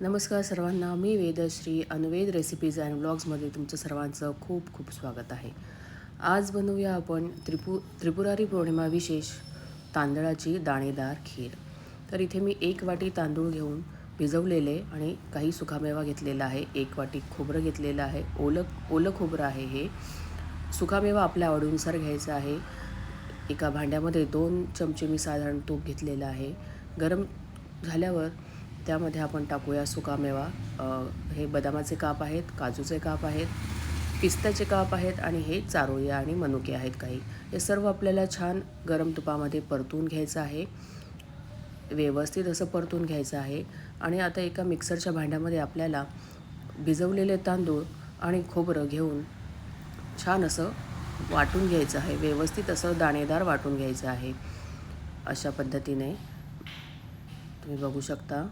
नमस्कार सर्वांना मी वेदश्री अनुवेद रेसिपीज अँड ब्लॉग्समध्ये तुमचं सर्वांचं खूप खूप स्वागत आहे. आज बनवूया आपण त्रिपु त्रिपुरारी पौर्णिमा विशेष तांदळाची दाणेदार खीर. तर इथे मी एक वाटी तांदूळ घेऊन भिजवलेले आणि काही सुकामेवा घेतलेला आहे. एक वाटी खोबरं घेतलेलं आहे. ओलं ओलं खोबरं आहे हे. सुकामेवा आपल्या आवडीनुसार घ्यायचा आहे. एका भांड्यामध्ये दोन चमचे मी साधारण तूप घेतलेलं आहे. गरम झाल्यावर त्यामध्ये आपण टाकूया सुकामेवा. हे बदामाचे काप आहेत काजूचे काप आहेत पिस्त्याचे काप आहेत आणि हे चारोळी आणि मनुके आहेत काही. हे सर्व आपल्याला छान गरम तुपामध्ये परतून घ्यायचं आहे. व्यवस्थित असं परतून घ्यायचं आहे. आणि आता एका मिक्सरच्या भांड्यामध्ये आपल्याला भिजवलेले तांदूळ आणि खोबरं घेऊन छान असं वाटून घ्यायचं आहे. व्यवस्थित असं दाणेदार वाटून घ्यायचं आहे. अशा पद्धतीने तुम्ही बघू शकता.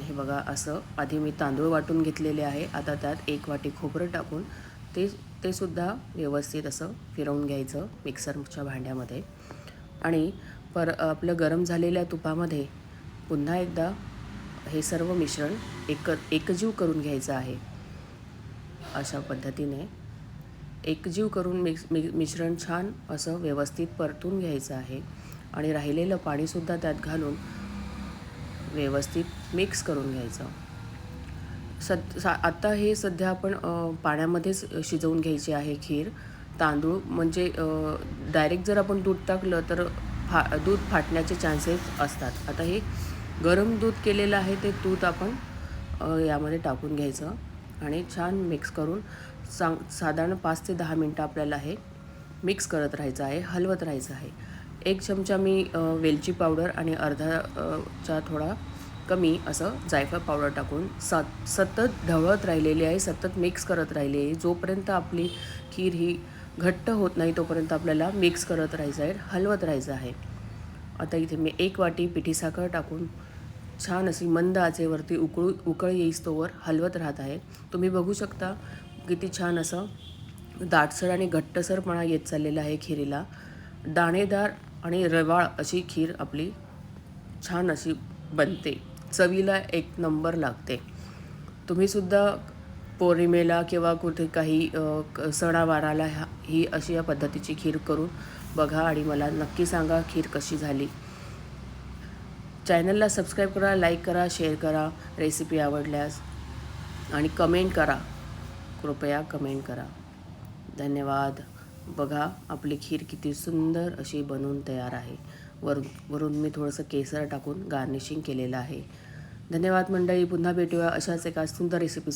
हे बघा असं आधी मी तांदूळ वाटून घेतलेले आहे. आता त्यात एक वाटी खोबरं टाकून ते ते सुद्धा व्यवस्थित असं फिरवून घ्यायचं मिक्सरच्या भांड्यामध्ये. आणि पर आपलं गरम झालेल्या तुपामध्ये पुन्हा एकदा हे सर्व मिश्रण एक एकजीव करून घ्यायचं आहे. अशा पद्धतीने एकजीव करून मिक्स मि मिश्रण छान असं व्यवस्थित परतून घ्यायचं आहे. आणि राहिलेलं पाणीसुद्धा त्यात घालून व्यवस्थित मिक्स करून घ्यायचं. सद सा आत्ता हे सध्या आपण पाण्यामध्येच शिजवून घ्यायची आहे खीर. तांदूळ म्हणजे डायरेक्ट जर आपण दूध टाकलं तर फा दूध फाटण्याचे चान्सेस असतात. आता हे गरम दूध केलेलं आहे ते दूध आपण यामध्ये टाकून घ्यायचं आणि छान मिक्स करून सांग साधारण पाच ते दहा मिनटं आपल्याला हे मिक्स करत राहायचं आहे हलवत राहायचं आहे. एक चमचा मी वेलची पावडर आणि अर्धा चा थोडा कमी असं जायफळ पावडर टाकून सात सतत ढवळत राहिलेली आहे सतत मिक्स करत राहिली आहे. जोपर्यंत आपली खीर ही घट्ट होत नाही तोपर्यंत आपल्याला मिक्स करत राहायचं आहे हलवत राहायचं आहे. आता इथे मी एक वाटी पिठी साखर टाकून छान अशी मंद आचेवरती उकळू उकळ येईस्तोवर हलवत राहत आहे. तुम्ही बघू शकता किती छान असं दाटसर आणि घट्टसरपणा येत चाललेला आहे खिरीला. दाणेदार आणि रवाळ अशी खीर आपली छान अशी बनते. चवीला एक नंबर लागते. तुम्हीसुद्धा पौर्णिमेला किंवा कुठे काही क- सणावाराला ह्या ही अशी या पद्धतीची खीर करून बघा आणि मला नक्की सांगा खीर कशी झाली. चॅनलला सबस्क्राईब करा लाईक करा शेअर करा रेसिपी आवडल्यास आणि कमेंट करा. कृपया कमेंट करा. धन्यवाद. बघा आपली खीर किती सुंदर अशी बनवून तयार आहे. वर वरून मी थोडंसं केसर टाकून गार्निशिंग केलेलं आहे. धन्यवाद मंडळी पुन्हा भेटूया अशाच एका सुंदर रेसिपी